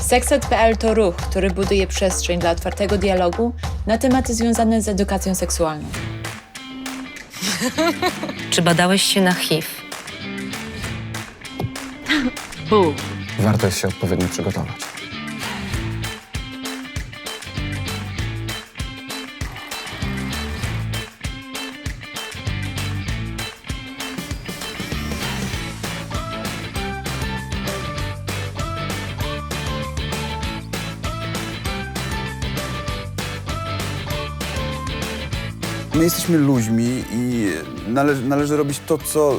Sexet.pl to ruch, który buduje przestrzeń dla otwartego dialogu na tematy związane z edukacją seksualną. Czy badałeś się na HIV? Warto jest się odpowiednio przygotować. My jesteśmy ludźmi i nale, należy robić to co,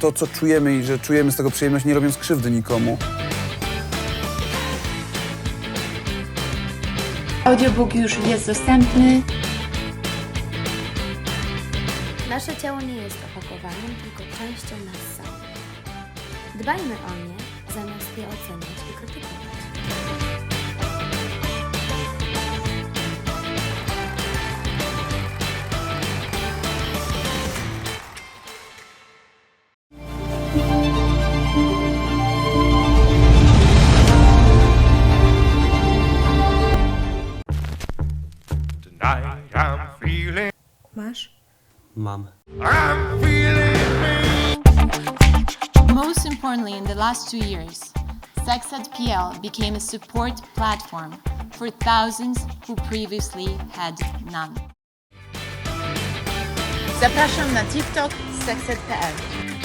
to, co czujemy i że czujemy z tego przyjemność, nie robiąc krzywdy nikomu. Audiobook już jest dostępny. Nasze ciało nie jest opakowaniem, tylko częścią nas samych. Dbajmy o nie, zamiast je oceniać i krytykować. Tonight I'm feeling, Mam. I'm feeling Most importantly, in the last two years, Sex Ed PL became a support platform for thousands who previously had none. Zapraszam na TikTok sexed.pl.